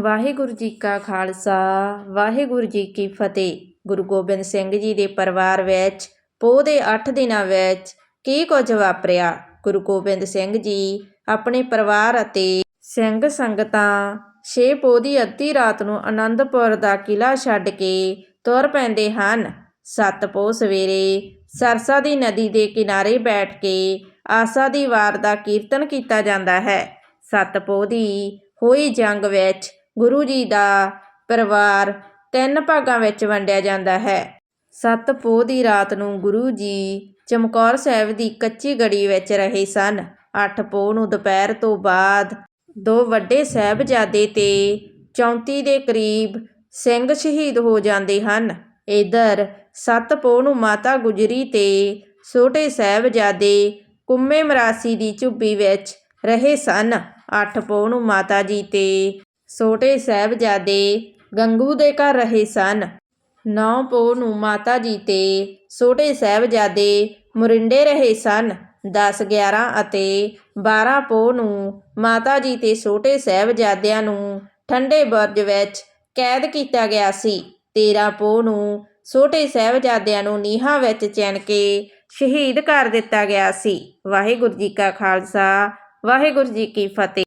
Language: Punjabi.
ਵਾਹਿਗੁਰੂ ਜੀ ਕਾ ਖਾਲਸਾ, ਵਾਹਿਗੁਰੂ ਜੀ ਕੀ ਫਤਿਹ। ਗੁਰੂ ਗੋਬਿੰਦ ਸਿੰਘ ਜੀ ਦੇ ਪਰਿਵਾਰ ਵਿੱਚ, ਪੋਹ ਦੇ 8 ਦਿਨਾਂ ਵਿੱਚ ਕੀ ਕੁਝ ਵਾਪਰਿਆ? ਗੁਰੂ ਗੋਬਿੰਦ ਸਿੰਘ ਜੀ ਆਪਣੇ ਪਰਿਵਾਰ ਅਤੇ ਸਿੰਘ ਸੰਗਤਾਂ ਛੇ ਪੋਹ ਦੀ ਅੱਧੀ ਰਾਤ ਨੂੰ ਆਨੰਦਪੁਰ ਦਾ ਕਿਲਾ ਛੱਡ ਕੇ ਤੁਰ ਪੈਂਦੇ ਹਨ। ਸੱਤ ਪੋਹ ਸਵੇਰੇ ਸਰਸਾ ਦੀ ਨਦੀ ਦੇ ਕਿਨਾਰੇ ਬੈਠ ਕੇ ਆਸਾ ਦੀ ਵਾਰ ਦਾ ਕੀਰਤਨ ਕੀਤਾ ਜਾਂਦਾ ਹੈ। ਸੱਤ ਪੋਹ ਦੀ ਹੋਈ ਜੰਗ ਵਿੱਚ ਗੁਰੂ ਜੀ ਦਾ ਪਰਿਵਾਰ ਤਿੰਨ ਭਾਗਾਂ ਵਿੱਚ ਵੰਡਿਆ ਜਾਂਦਾ ਹੈ। ਸੱਤ ਪੋਹ ਦੀ ਰਾਤ ਨੂੰ ਗੁਰੂ ਜੀ ਚਮਕੌਰ ਸਾਹਿਬ ਦੀ ਕੱਚੀ ਗੜੀ ਵਿੱਚ ਰਹੇ ਸਨ। ਅੱਠ ਪੋਹ ਨੂੰ ਦੁਪਹਿਰ ਤੋਂ ਬਾਅਦ ਦੋ ਵੱਡੇ ਸਾਹਿਬਜ਼ਾਦੇ ਤੇ 34 ਦੇ ਕਰੀਬ ਸਿੰਘ ਸ਼ਹੀਦ ਹੋ ਜਾਂਦੇ ਹਨ। ਇਧਰ ਸੱਤ ਪੋਹ ਨੂੰ ਮਾਤਾ ਗੁਜਰੀ ਤੇ ਛੋਟੇ ਸਾਹਿਬਜ਼ਾਦੇ ਕੁੰਮੇ ਮਰਾਸੀ ਦੀ ਝੁੱਬੀ ਵਿੱਚ ਰਹੇ ਸਨ। ਅੱਠ ਪੋਹ ਨੂੰ ਮਾਤਾ ਜੀ ਤੇ ਛੋਟੇ ਸਾਹਿਬਜ਼ਾਦੇ ਗੰਗੂ ਦੇ ਘਰ ਰਹੇ ਸਨ। ਨੌ ਪੋਹ ਨੂੰ ਮਾਤਾ ਜੀ ਤੇ ਛੋਟੇ ਸਾਹਿਬਜ਼ਾਦੇ ਮੁਰਿੰਡੇ ਰਹੇ ਸਨ। 10 11 ਅਤੇ 12 ਪੋਹ ਨੂੰ ਮਾਤਾ ਜੀ ਤੇ ਛੋਟੇ ਸਾਹਿਬਜ਼ਾਦਿਆਂ ਨੂੰ ਠੰਡੇ ਬੁਰਜ ਵਿੱਚ ਕੈਦ ਕੀਤਾ ਗਿਆ ਸੀ। 13 ਪੋਹ ਨੂੰ ਛੋਟੇ ਸਾਹਿਬਜ਼ਾਦਿਆਂ ਨੂੰ ਨੀਹਾਂ ਵਿੱਚ ਚਿਣ ਕੇ ਸ਼ਹੀਦ ਕਰ ਦਿੱਤਾ ਗਿਆ ਸੀ। ਵਾਹਿਗੁਰੂ ਜੀ ਕਾ ਖਾਲਸਾ, ਵਾਹਿਗੁਰੂ ਜੀ ਕੀ ਫਤਿਹ।